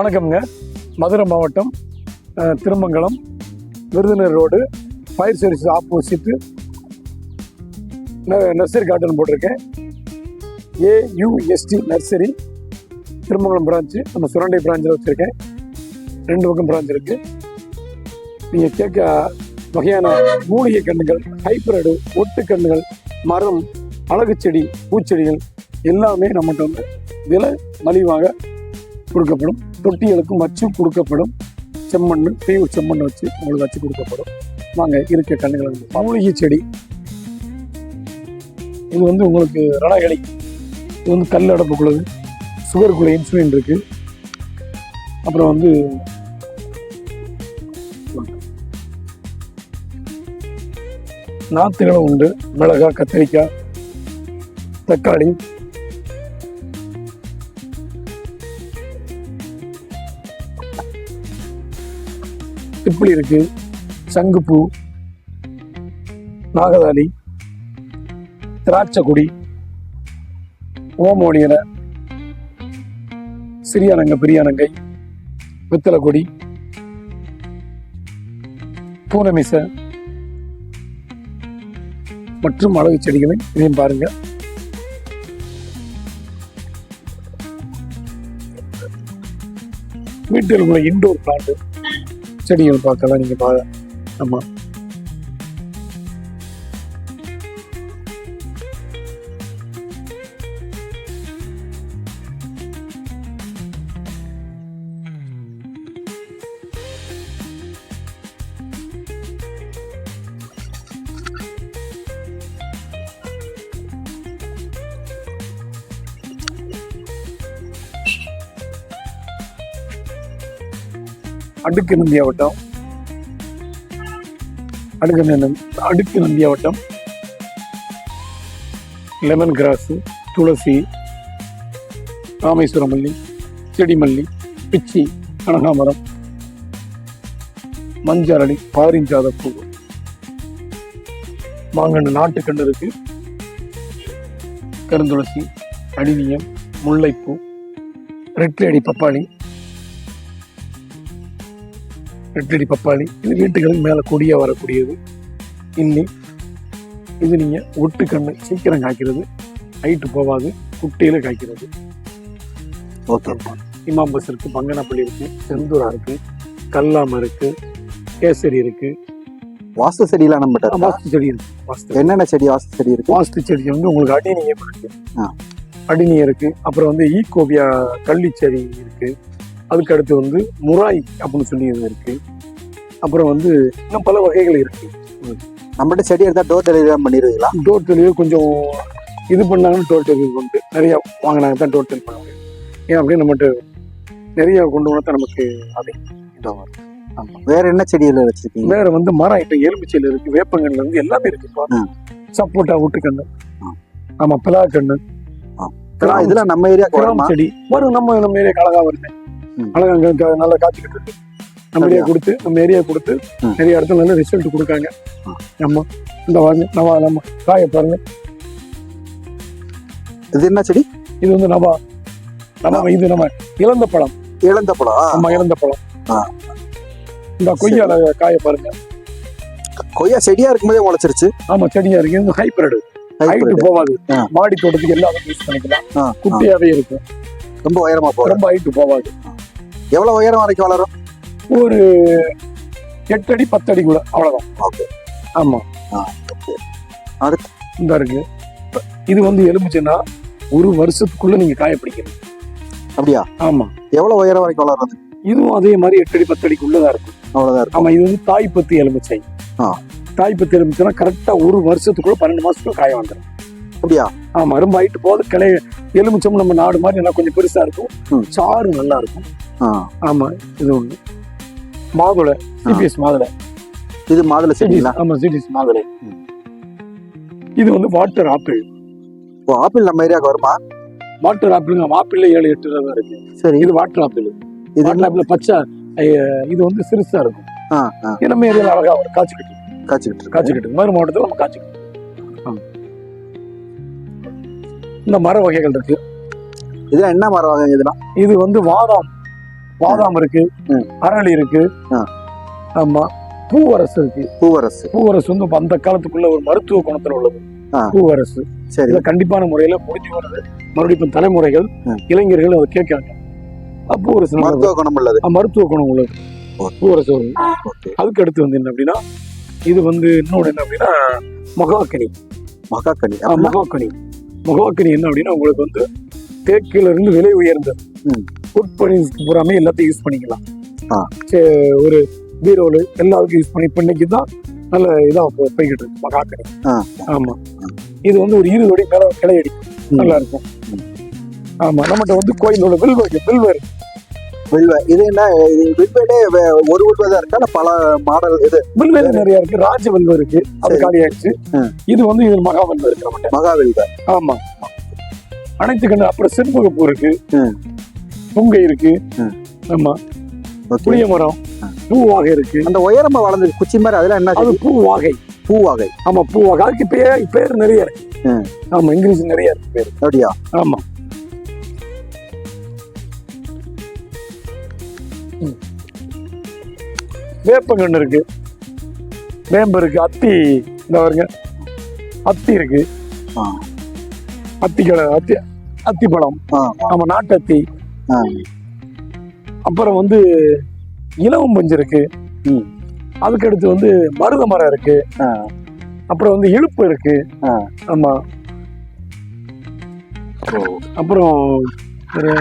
வணக்கம்ங்க. மதுரை மாவட்டம் Thirumangalam Virudhunagar road fire service opposite nursery garden போட்டிருக்கேன். ஏயுஎஸ்டி நர்சரி திருமங்கலம் பிரான்ச்சு நம்ம சுரண்டை பிரான்ச்சில் வச்சுருக்கேன். ரெண்டு பக்கம் பிரான்ச் இருக்குது நீங்கள் கேட்க வகையான மூலிகை கன்றுகள் ஹைப்ரிடு ஒட்டு கண்ணுகள் மரம் அழகு செடி பூச்செடிகள் எல்லாமே நம்மகிட்ட வந்து விலை மலிவாக கொடுக்கப்படும். தொட்டிகளுக்கும் வச்சு கொடுக்கப்படும். செம்மண் தீவு செம்மண் வச்சு உங்களுக்கு வச்சு கொடுக்கப்படும். வாங்க இருக்க கண்ணுகளை வந்து மூலிகை செடி. இது வந்து உங்களுக்கு ரணகளி இது வந்து கல் அடப்புக்குள்ளது சுகருக்குள்ள இன்சுலின் இருக்கு. அப்புறம் வந்து நாற்றுகளும் உண்டு. மிளகாய் கத்திரிக்காய் தக்காளி. திப்பிலி இருக்கு. சங்குப்பூ நாகதாளி திராட்சைக்குடி கொடி சிறியானங்க பிரியானங்கை வெத்தலை கொடி பூனமிசை மற்றும் அழகு செடிகளை இதையும் பாருங்க. வீட்டில் உள்ள இன்டோர் பிளான்ட் செடிகள் பார்க்கலாம் நீங்க பா ஆமா. அடுக்கு நந்தியாவட்டம் அடுக்கு அடுக்கு அடுக்கு நந்தியாவட்டம் லெமன் கிராஸ் துளசி ராமேஸ்வர மல்லி செடிமல்லி பிச்சி கனகாமரம் மஞ்சள் பாரிஞ்சாத பூ. மாங்கன்று நாட்டுக்கண்டு இருக்கு கருந்துளசி அடினியம் முல்லைப்பூ ரெட் லேடி பப்பாளி ரெட்டடி பப்பாளி. இது வீட்டுகளுக்கு மேலே கொடியாக வரக்கூடியது. இன்னி இது நீங்கள் ஒட்டு கண்ணு சீக்கிரம் காய்க்கிறது. ஹைட்டு போகாது குட்டையில காய்க்கிறது. ஓகே. இமாம்பஸ் இருக்கு பங்கனப்பள்ளி இருக்கு செந்தூரா இருக்கு கல்லாம இருக்கு கேசரி இருக்கு. வாஸ்து செடியெல்லாம் நம்மகிட்ட? வாஸ்து செடி இருக்கு வாஸ்து என்னென்ன செடி வாஸ்து செடி இருக்கு? வாஸ்து செடி வந்து உங்களுக்கு அடிநீயம் இருக்கு. ஆ. அடிநீயம் இருக்கு. அப்புறம் வந்து ஈகோபியா கள்ளி செடி இருக்கு. அதுக்கு அடுத்து வந்து முராய் அப்படின்னு சொல்லி இது இருக்கு. அப்புறம் வந்து இன்னும் பல வகைகள் இருக்கு. நம்மகிட்ட செடி எடுத்தா டோர் டெலிவரி பண்ணிடுவீங்களா? டோர் டெலிவரி கொஞ்சம் இது பண்ணாங்கன்னா டோர் டெலிவரி கொண்டு நிறைய வாங்கினாங்க தான் டோர் டெலிவரி பண்ண முடியும் ஏன் அப்படியே நம்மகிட்ட நிறைய கொண்டு வந்தா நமக்கு அது இதாக வரும் ஆமா. வேற என்ன செடியில வச்சிருக்கீங்க? வேற வந்து மரம் இப்ப எலுமிச்சையில் இருக்கு வேப்பங்கன்ல இருந்து எல்லாமே இருக்கு. சப்போட்டா ஊட்டுக்கண்ணு. ஆ. ஆமா பிளாக்கண்ணு. ஆ. இதெல்லாம் நம்ம வருமா? செடி. வரும் நம்ம நம்ம ஏரியா அழகா வருது. அழகா அங்க நல்லா காய்ச்சிக்கிட்டு இருக்கு. நம்ம ஏரியா சரியா? கொடுத்து நம்ம ஏரியா கொடுத்து. நிறைய இடத்துல நல்ல ரிசல்ட் கொடுக்காங்க. ஆ. நம்ம இந்த வாங்க நம்ம நம்ம காய பாருங்க. இது என்ன செடி? இது வந்து நவா. நம்ம இது நம்ம இழந்த பழம். இழந்த பழம் நம்ம இழந்த பழம். இந்த கொய்யால காய பாருங்க. கொய்யா செடியா இருக்கும்போதே முளைச்சிருச்சு. ஆமா செடியா இருக்கு. இது ஹைபிரிட் ஹைட் ஆ. மாடி தோட்டத்துக்கு எல்லாமே யூஸ் பண்ணிக்கலாம். குட்டியாவே இருக்கும். ரொம்ப உயரமா போகும் ரொம்ப ஹைட் போகாது. எவ்வளவு உயரம் வரைக்கும் வளரும்? ஒரு எட்டு அடி பத்து அடி கூட அவ்வளவுதான். ஓகே. ஆமா. அடுத்து? இந்த இருக்கு. இது வந்து எலுமிச்சுன்னா ஒரு வருஷத்துக்குள்ள நீங்க காய பிடிக்கணும். அப்படியா? ஆமா. எவ்வளவு உயரம் வரைக்கும் வளரும் இதுவும் அதே மாதிரி எட்டு அடி பத்து அடிக்குள்ளதான் இருக்கும். அவ்வளவுதான் இருக்கும். ஆமா இது வந்து தாய்ப்பத்தி எலுமிச்சை. ஆ. தாய்ப்பத்தி எலுமிச்சைனா கரெக்டா ஒரு வருஷத்துக்குள்ள பன்னெண்டு மாசத்துக்குள்ள காய வந்துடும் அப்படியா? ஆமா ரொம்ப ஹைட் போது கிளை எலுமிச்சம் நம்ம நாடு மாதிரி நல்லா கொஞ்சம் பெருசா இருக்கும். சாறு நல்லா இருக்கும். ஆ. ஆமா இது ஒண்ணு. மாதுளை சிபிஎஸ் மாதுளை. இது மாதுளை செடிங்களா? ஆமா சிடிஎஸ் மாதுளை. இது வந்து வாட்டர் ஆப்பிள். ஓ ஆப்பிள் நம்ம ஏரியாவுக்கு வருமா? வாட்டர் ஆப்பிளுங்க ஆப்பிள்ல ஏழு எட்டு ரகம் இருக்கு. சரி. இது வாட்டர் ஆப்பிள். இது வாட்டர் ஆப்பிள் பச்சை இது வந்து சிறுசா இருக்கும். நம்ம ஏரியால அழகா ஒரு காய்ச்சிக்கிட்டு. காய்ச்சிக்கிட்டு காய்ச்சிக்கிட்டு. மதுரை மாவட்டத்தில் நம்ம காய்ச்சிக்கிட்டு. இந்த மர வகைகள் இருக்கு. இதெல்லாம் என்ன மரம் வகைங்க இதெல்லாம்? இது வந்து வாதாம் பாதாம் இருக்கு. அரளி இருக்கு. ஆமா பூவரசு இருக்கு. பூவரசு. பூவரசு வந்து அந்த காலத்துக்குள்ள ஒரு மருத்துவ குணத்துல உள்ளது. பூவரசு. சரி. கண்டிப்பான முறையில முடிஞ்சு வருது மறுபடியும் தலைமுறைகள். இளைஞர்கள் அதை ஒரு சில மருத்துவ குணம் உள்ளது. மருத்துவ குணம் உள்ளது. பூவரசு அதுக்கு அடுத்து வந்து என்ன அப்படின்னா இது வந்து இன்னொன்று என்ன அப்படின்னா மகாக்கனி. மகாக்கனி. மகாக்கனி. மகாக்கனி என்ன அப்படின்னா உங்களுக்கு வந்து தேக்கில இருந்து விலை உயர்ந்தது. ம். உட்பணிக்கு பூராமே எல்லாத்தையும் யூஸ் பண்ணிக்கலாம் ஒரு பீரோலு எல்லாத்துக்கும் யூஸ் பண்ணி இப்ப இன்னைக்கு தான் நல்ல இதா போ- போய்கிட்டு இருக்கு மகாக்கனி ஆ. ஆமா இது வந்து ஒரு இருபது அடி மேல கிளையடி ம். நல்லா இருக்கும் ம். ஆமா நம்மகிட்ட வந்து கோயிலோட வில்வ இருக்கு வில்வ வில்வ இது என்ன இது வில்வேலே ஒரு வில்வ தான் இருக்கா பல மாடல் இது வில்வேல நிறைய இருக்கு ராஜ வில்வ இருக்கு அது சரி. காலி ஆயிடுச்சு ம். இது வந்து இது மகா வில்வ இருக்கு நம்மகிட்ட மகாவில்வ ஆமா அனைத்து கண்ணு அப்புறம் செண்பகப்பூ இருக்கு. புங்கை இருக்கு. ஆமா. புளிய மரம். பூ வாகை இருக்கு. அந்த உயரமா வளர்ந்து குச்சி மாதிரி அதெல்லாம் என்ன அது? பூ வாகை. பூ வகை. ஆமா பூ வாகை. அதுக்கு பேர் பேர் நிறைய இருக்கு. ஆமா இங்கிலீஷ் நிறைய இருக்கு பேர். அப்படியா? ஆமா. வேப்பங்கன்று இருக்கு. வேம்பு இருக்கு. அத்தி. இந்த பாருங்க. அத்தி இருக்கு. அத்தி கடை அத்தி அத்தி பழம் ஆமா நாட்டு அத்தி. அப்புறம் வந்து இலவம் பஞ்சு இருக்கு. ம். அதுக்கு அடுத்து வந்து மருத மரம் இருக்கு. அப்புறம் வந்து இழுப்பு இருக்கு. ஆமா. அப்புறம் ஒரு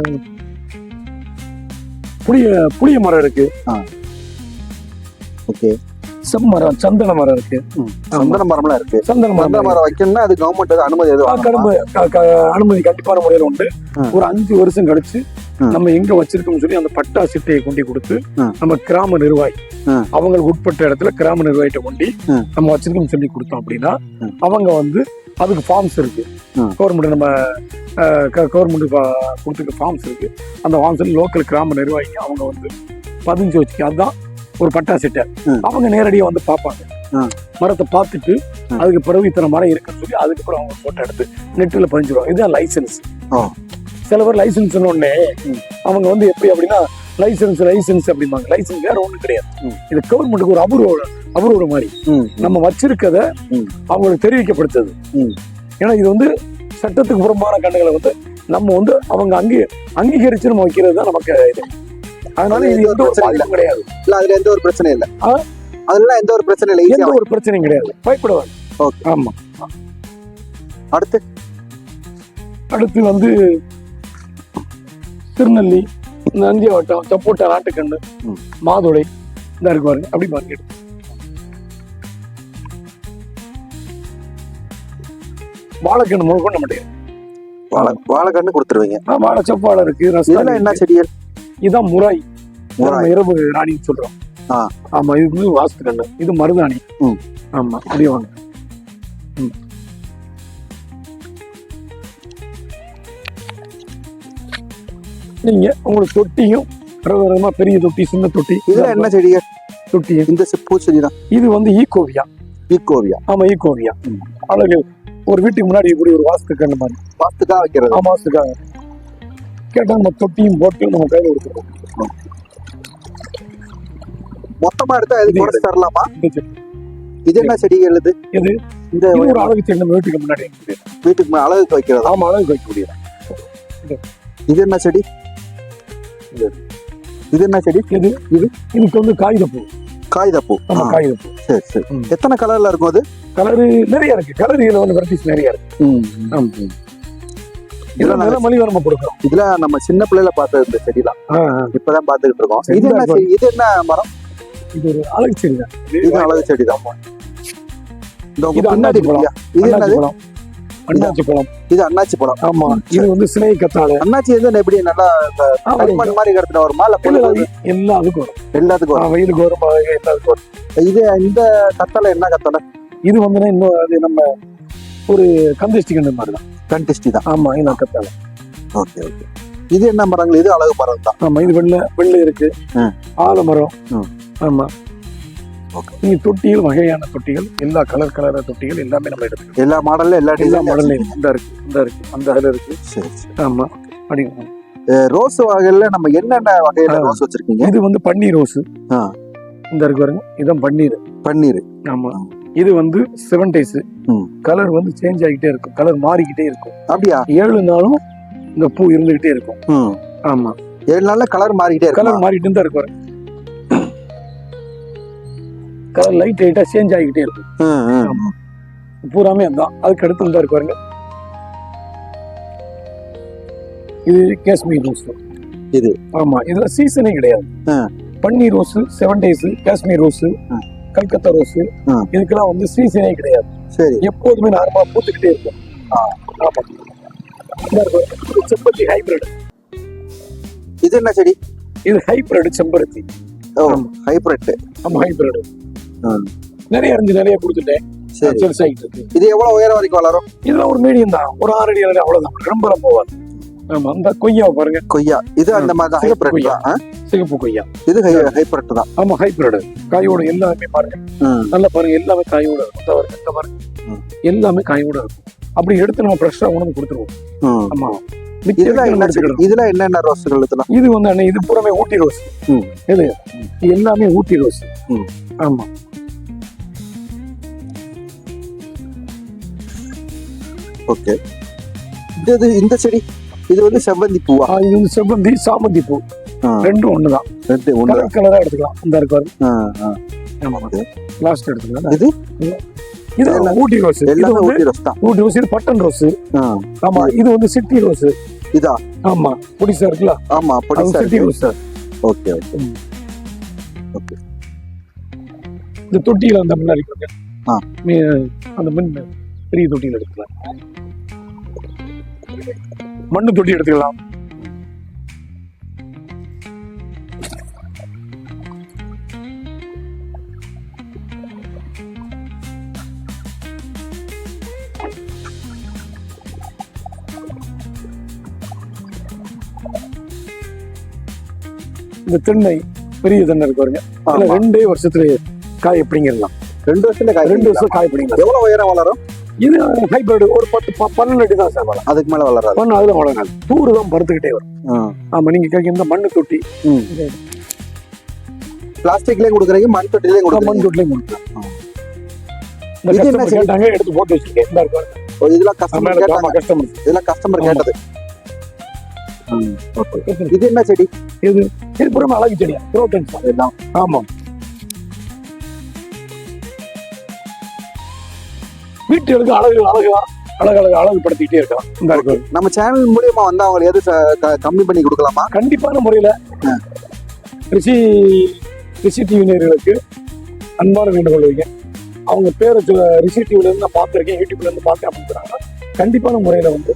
புளிய புளிய மரம் இருக்கு. ஓகே. செம்மரம் சந்தன மரம் இருக்கு. சந்தன மரம்லாம் இருக்கு. சந்தன சந்தன மரம் மரம் வைக்கணும்னா அது கவர்மெண்ட் அனுமதி அனுமதி கண்டிப்பான முறையில் உண்டு. ஒரு அஞ்சு வருஷம் கழிச்சு. நம்ம எங்க வச்சிருக்கோம்னு சொல்லி அந்த பட்டா சிட்டையை கொண்டு கொடுத்து. நம்ம கிராம நிர்வாகி. அவங்களுக்கு உட்பட்ட இடத்துல கிராம நிர்வாகிட்ட கொண்டு. நம்ம வச்சிருக்கோம்னு சொல்லி கொடுத்தோம் அப்படின்னா. அவங்க வந்து அதுக்கு ஃபார்ம்ஸ் இருக்கு. கவர்மெண்ட் நம்ம கவர்மெண்ட் கொடுத்துருக்க ஃபார்ம்ஸ் இருக்கு அந்த ஃபார்ம்ஸ் லோக்கல் கிராம நிர்வாகிங்க அவங்க வந்து பதிஞ்சு வச்சுக்க அதுதான் ஒரு பட்டா சிட்டை. அவங்க நேரடியாக வந்து பார்ப்பாங்க. மரத்தை பார்த்துட்டு. அதுக்கு பிறகு இத்தனை மரம் இருக்குன்னு சொல்லி அதுக்கப்புறம் அவங்க போட்டோ எடுத்து நெட்டில் பதிஞ்சிருவாங்க இதுதான் லைசன்ஸ். சில பேர் லைசன்ஸ் ம். அவங்க வந்து எப்படி அப்படின்னா லைசன்ஸ் லைசன்ஸ் அப்படிம்பாங்க லைசன்ஸ் வேற ஒண்ணும் கிடையாது. இது கவர்மெண்ட்டுக்கு ஒரு அபூர்வ அபூர்வ மாதிரி நம்ம வச்சிருக்கத. அவங்களுக்கு தெரிவிக்கப்படுத்தது. ஏன்னா இது வந்து சட்டத்துக்கு புறம்பான கண்ணுகளை வந்து நம்ம வந்து அவங்க அங்கீ அங்கீகரிச்சு நம்ம வைக்கிறது தான் நமக்கு இது அதனால இது எந்த ஒரு. பாதிப்பும் கிடையாது இல்ல அதுல எந்த ஒரு பிரச்சனையும் இல்ல? அதெல்லாம் எந்த ஒரு பிரச்சனை இல்ல எந்த ஒரு பிரச்சனையும் கிடையாது பயப்படுவாங்க Okay. ஆமா அடுத்து அடுத்து வந்து திருநெல்லி நந்தியாவட்டம் சப்போட்டா நாட்டுக்கண்ணு. மாதுளை இந்த இருக்கு பாருங்க அப்படி எடுத்து. வாழைக்கண்ணு முழுக்க நம்ம வாழை வாழைக்கண்ணு கொடுத்துருவீங்க வாழை செவ்வாழை இருக்கு ரஸ்தாளி என்ன. செடிகள் இதான் முராய் இரவு ராணின்னு சொல்றோம். ஆமா இது வந்து வாஸ்து கண்ணு இது மருதாணி. ஆமா அப்படியே வாங்க நீங்க உங்களுக்கு தொட்டியும் விதமா பெரிய தொட்டி சின்ன தொட்டி இதுல என்ன செடிகள் தொட்டி இந்த பூச்செடி தான் இது வந்து ஈகோவியா? ஈக்கோவியா ஆமா ஈகோவியா. அழகு. ஒரு வீட்டுக்கு முன்னாடி இப்படி ஒரு வாஸ்து கண்ணு மாதிரி. வாஸ்துக்காக வைக்கிறது. ஆமா வாஸ்துக்காக. கேட்டா நம்ம தொட்டியும் போட்டு நம்ம கையில கொடுத்துருவோம். மொத்தமா எடுத்தா இது இது குறைச்சு தரலாமா. இது என்ன செடிகள் இது எது? இந்த இது ஒரு அழகு செடி. நம்ம வீட்டுக்கு முன்னாடி. வீட்டுக்கு அழகுக்கு வைக்கிறதா? ஆமா அழகு வைக்கக்கூடியது இது என்ன செடி? இது என்ன செடி? இது இது இதுக்கு வந்து காகிதப்பூ. காகிதப்பூ. ஆமா காகிதப்பூ. சரி சரி. எத்தனை கலர்ல இருக்கும் அது? கலரு நிறைய இருக்கு. கலர் இதுல வந்து வெரைட்டிஸ் நிறைய இருக்கு. இதெல்லாம் நல்ல மலிவா நம்ம கொடுக்குறோம். இதுல நம்ம சின்ன பிள்ளைல பார்த்தது இந்த செடிலாம். இப்பதான் பாத்துக்கிட்டு இருக்கோம். இது என்ன இது என்ன மரம்? இது ஒரு அழகு செடி தான் இது அழகு செடி தான் இந்த பின்னாடி? இது என்னது? அண்ணாச்சி பழம் இது அண்ணாச்சி பழம் ஆமா இது வந்து சினை கத்தாழை அண்ணாச்சி வந்து எப்படி நல்லா. களிமண் மாதிரி கிடத்துல வருமா? இல்ல எல்லாத்துக்கும் வரும். எல்லாத்துக்கும் வரும். வெயிலுக்கு வரும் எல்லாத்துக்கும் வரும். இது இந்த கத்தலை என்ன கத்தலை இது வந்து இன்னும் அது நம்ம ஒரு கந்திஷ்டி கண்டு மாதிரி தான் கண்டிஸ்டி தான். ஆமா இது கத்தாழை ஓகே ஓகே. இது என்ன மரங்கள்? இது அழகு மரம் தான் ஆமா இது வெள்ளை வெள்ளை இருக்கு. ஆலமரம். ஆமா. நீங்க தொட்டிகள் வகையான தொட்டிகள் எல்லா கலர் கலர் தொட்டிகள் எல்லாமே நம்ம எடுத்துக்கலாம். எல்லா மாடல்ல எல்லா எல்லா மாடல்லையும் இந்த இருக்கு இந்த இருக்கு அந்த அதுல இருக்கு. சரி ஆமா. அப்படி. ரோஸ் வகையில நம்ம என்னென்ன வகையில. ரோஸ் வச்சிருக்கீங்க? இது வந்து பன்னீர் ரோஸ் ஆ. இந்த இருக்கு பாருங்க. இதான் பன்னீர். பன்னீர். ஆமா. இது வந்து செவன் டேஸ். கலர் வந்து சேஞ்ச் ஆகிட்டே இருக்கும். கலர் மாறிக்கிட்டே இருக்கும். அப்படியா? ஏழு நாளும் இந்த பூ இருந்துகிட்டே இருக்கும். ஆமா. ஏழு நாள்ல கலர் மாறிக்கிட்டே கலர் மாறிட்டு தான் இருக்கு கலர் லைட் லைட்டா சேஞ்ச் ஆகிக்கிட்டே இருக்கும் பூராமே அதான். அதுக்கு அடுத்து தான் இருக்கு பாருங்க. இது காஷ்மீர் ரோஸ் இது. ஆமா இதுல சீசனே கிடையாது. பன்னீர் rose seven days Kashmir rose. Calcutta rose. இதுக்கெல்லாம் வந்து சீசனே கிடையாது. சரி. எப்போதுமே நார்மலா பூத்துக்கிட்டே இருக்கும். ஆமா. செம்பருத்தி ஹைபிரிட் இது என்ன செடி? இது ஹைபிரிட் செம்பருத்தி. ஹைப்ரிட் ஆமா ஹைபிரிட். நிறைய இருந்து நிறைய கொடுத்துட்டேன். ஆகிட்டு இருக்கு. இது எவ்வளவு உயரம் வரைக்கும் வளரும்? இதெல்லாம் ஒரு மீடியம் தான். ஒரு ஆறு அடி அடி அவ்வளவுதான். ரொம்ப போவாது ஆமா அந்த கொய்யாவை பாருங்க. கொய்யா. இது அந்த மாதிரி தான் ஹைப்ரிட் கொய்யா. சிகப்பு கொய்யா? இது ஹைப்ரிட் தான். ஆமா ஹைபிரிட் காயோட எல்லாமே பாருங்க. நல்லா பாருங்க. எல்லாமே காயோட இருக்கும். இந்த பாருங்க. எல்லாமே காயோட இருக்கும். அப்படி எடுத்து நம்ம ஃப்ரெஷ்ஷா உணவு கொடுத்துருவோம். ஆமா. இதுல என்னென்ன ரோஸ்கள் இதெல்லாம்? இது வந்து இது பூராமே ஊட்டி ரோஸ். இது எல்லாமே ஊட்டி ரோஸ். ஆமா. ஓகே. இது இந்த செடி இது வந்து செவ்வந்தி பூவா? இது வந்து செவ்வந்தி சாமந்தி பூ. ரெண்டும் ஒண்ணுதான். ரெண்டு ஒண்ணு கலர் எடுத்துக்கலாம். இந்த இருக்கு பாருங்க ஆ, ஆ. ஆமா Okay. லாஸ்ட் எடுத்துக்கலாம். இது? இது ஊட்டி ரோஸ். எல்லாமே ஊட்டி ரோஸ் தான். ஊட்டி ரோஸ் இது பட்டன் ரோஸ். ஆமா இது வந்து சிட்டி ரோஸ். இதா? ஆமா பொடிசா இருக்குல்ல? ஆமா பொடிசா சிட்டி ரோஸ். ஓகே இந்த தொட்டியில அந்த முன்னாடி அந்த மின் பெரிய தொட்டியில எடுத்துக்கலாம். மண்ணு தொட்டி எடுத்துக்கலாம். இந்த தென்னை பெரிய தென்னை இருக்கு பாருங்க. ரெண்டே வருஷத்துல காய் எப்படிங்கிடலாம் ரெண்டு வருஷத்துல காய் ரெண்டு வருஷம் காய் பிடிக்கலாம் எவ்வளவு உயரம் வளரும்? இது ஹைபிரிட் ஒரு பத்து பன்னெண்டு தான் சார் வளரும் அதுக்கு மேல வளராது. பண்ணு அதுல வளராது. தூரு தான் படுத்துக்கிட்டே வரும். ஆமா நீங்க கேட்க இந்த மண்ணு தொட்டி. பிளாஸ்டிக்லயும் கொடுக்குறீங்க மண் தொட்டிலையும் ஆ, மண் தொட்டிலையும் செடி? கேட்டாங்க எடுத்து போட்டு வச்சிருக்கேன் இதெல்லாம் ஆமா, கஸ்டமர் கேட்டாங்க. ஆமா கஸ்டமர் இதெல்லாம் கஸ்டமர் ஆமா. கேட்டது. இது என்ன செடி? இது இது புறமே அழகு செடியா? புரோட்டன்ஸ் எல்லாம் வீட்டுகளுக்கு அழகு அழகு அழகு அழகு அழகுபடுத்திக்கிட்டே இருக்கலாம். நம்ம சேனல் மூலியமா வந்து அவங்க எது கம்மி பண்ணி கொடுக்கலாமா? கண்டிப்பான முறையில ரிஷி ரிஷி டிவி நேர்களுக்கு அன்பான வேண்டுகோள் வைங்க. அவங்க பேரை சொல்ல ரிஷி டிவில இருந்து நான் பார்த்துருக்கேன் யூடியூப்ல இருந்து பார்த்தேன் அப்படின்னு சொன்னாங்கன்னா கண்டிப்பான முறையில வந்து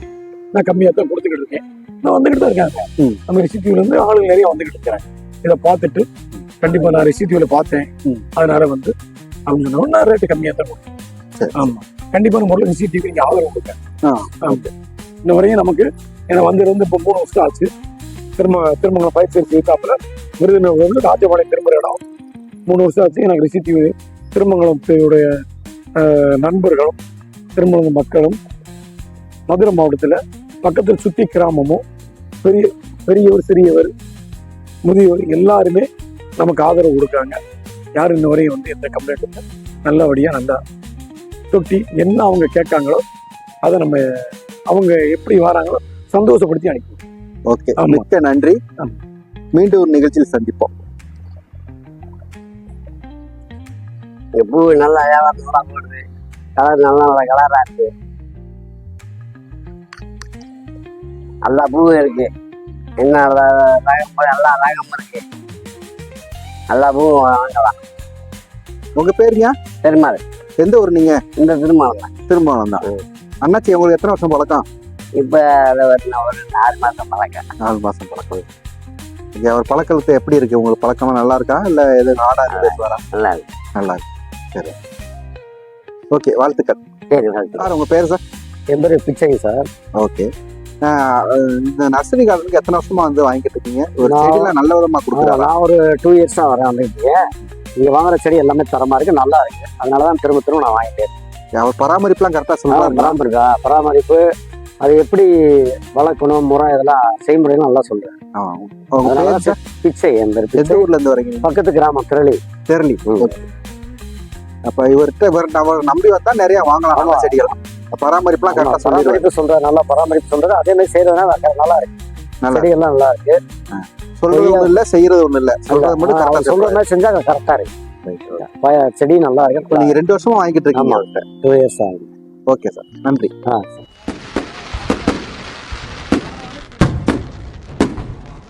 நான் கம்மியாக தான் கொடுத்துக்கிட்டு இருக்கேன். நான் வந்துகிட்டு தான் இருக்காங்க. நம்ம ரிஷி டிவில இருந்து ஆளுங்க நிறைய வந்துகிட்டு இருக்கிறாங்க. இதை பார்த்துட்டு கண்டிப்பா நான் ரிஷி டிவில பார்த்தேன். அதனால வந்து அவங்க நான் ரேட்டு கம்மியாக தான் கொடுத்தேன். சரி. கண்டிப்பான முறையில் ரிஷி டிவி நீங்க ஆதரவு கொடுங்க. இன்ன வரையும் நமக்கு ஏன்னா வந்திருந்து இப்போ மூணு வருஷம் ஆச்சு. திரும்ப திருமங்கலம் பயிற்சி இருக்காப்புல விருதுநகர் ராஜபாளையம் திரும்புற இடம். மூணு வருஷம் ஆச்சு எனக்கு ரிசிட்டிவ் திருமங்கலத்துடைய நண்பர்களும் திருமங்கலம் மக்களும் மதுரை மாவட்டத்தில் பக்கத்தில் சுத்தி கிராமமும் பெரிய பெரியவர் சிறியவர் முதியவர் எல்லாருமே நமக்கு ஆதரவு கொடுக்குறாங்க. யாரும் இன்ன வரையும் வந்து எந்த கம்ப்ளைண்ட் இல்லை. நல்லபடியாக நல்லா தொட்டி என்ன அவங்க கேட்காங்களோ அதை நம்ம அவங்க எப்படி வராங்களோ சந்தோஷப்படுத்தி அனுப்பி. ஓகே. மிக்க நன்றி. மீண்டும் ஒரு நிகழ்ச்சியில் சந்திப்போம். பூ நல்லா நல்லா போடுது. கலர் நல்லா நல்ல கலரா இருக்கு. எல்லா பூவும் இருக்கு. என்ன ரகம் பூ, எல்லா ரகம் இருக்கு. எல்லா பூவும் வாங்கலாம். உங்க பேருங்க பெருமாள். எந்த ஊர் நீங்க? இந்த திருமணம் தான் திருமணம் தான் அண்ணாச்சி உங்களுக்கு எத்தனை வருஷம் பழக்கம்? இப்ப அது ஒரு நாலு மாசம் பழக்கம். நாலு மாசம் பழக்கம். இங்க அவர் பழக்கத்தை எப்படி இருக்கு? உங்களுக்கு பழக்கமா நல்லா இருக்கா? இல்ல எது நாடா பேசுவாரா? நல்லா இருக்கு. நல்லா இருக்கு. சரி. ஓகே வாழ்த்துக்கள். சரி வாழ்த்து. சார் உங்க பேர் சார்? என் பேரு பிச்சைங்க சார். ஓகே. இந்த நர்சரி கார்டனுக்கு எத்தனை வருஷமா வந்து வாங்கிட்டு இருக்கீங்க? ஒரு நான்- செடியில நல்ல விதமா கொடுக்குறாரா? நான் ஒரு டூ இயர்ஸா வரேன் வந்துட்டு இங்க வாங்குற செடி எல்லாமே தரமா இருக்கு நல்லா இருக்கு. அதனாலதான் திரும்ப திரும்ப நான் வாங்கிட்டேன் அவர் பராமரிப்புலாம் கரெக்டா சொல்றாரு பராமரிப்பா பராமரிப்பு. அது எப்படி வளர்க்கணும் முறை இதெல்லாம் செய்முறைலாம் நல்லா சொல்றேன் அதனால சார் பிச்சை எந்த பிச்சை ஊர்ல இருந்து வரீங்க பக்கத்து கிராமம் திரளி. தெரளி. அப்ப இவர்கிட்ட இவர் நம்ம நம்பி வந்தா நிறைய வாங்கலாம். செடிகள் பராமரிப்புலாம் ஆமா, கரெக்டா சொல்லிடுவாரு. பராமரிப்பு சொல்ற நல்லா பராமரிப்பு சொல்றது அதே மாதிரி செய்யறதுனால நல்லா இருக்கு. செடிகள்லாம் நல்லா இருக்கு. சொல்றது இல்ல செய்யறது ஒண்ணு இல்ல சொல்றது மட்டும் ஆ, அவர் கரெக்டா சொல்ற மாதிரி செஞ்சா கரெக்டா இருக்கு. செடி நல்லா இருக்கு. நீங்க ரெண்டு வருஷமா வாங்கிட்டு இருக்கீங்க. டூ இயர்ஸ் ஆகுது. ஓகே சார் நன்றி. ஆ